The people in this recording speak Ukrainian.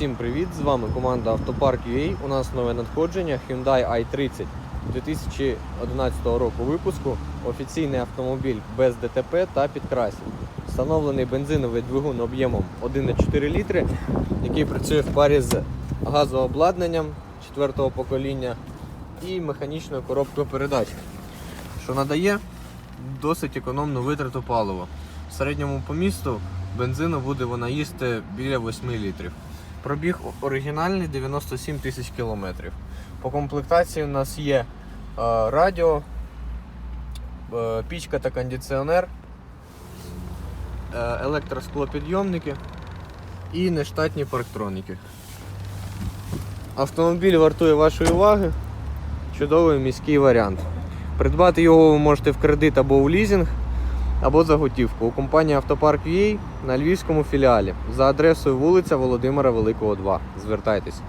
Всім привіт! З вами команда Автопарк UA. У нас нове надходження Hyundai i30 2011 року випуску. Офіційний автомобіль без ДТП та підкрасів. Встановлений бензиновий двигун об'ємом 1,4 літри, який працює в парі з газообладнанням 4-го покоління і механічною коробкою передач, що надає досить економну витрату палива. В середньому по місту бензину буде вона їсти біля 8 літрів. Пробіг оригінальний 97 тисяч кілометрів. По комплектації у нас є е, радіо, е, пічка та кондиціонер, е, електросклопідйомники і нештатні парктроніки. Автомобіль вартує вашої уваги. Чудовий міський варіант. Придбати його ви можете в кредит або у лізинг, або за готівку у компанії Автопарк UA на львівському філіалі за адресою вулиця Володимира Великого 2. Звертайтесь.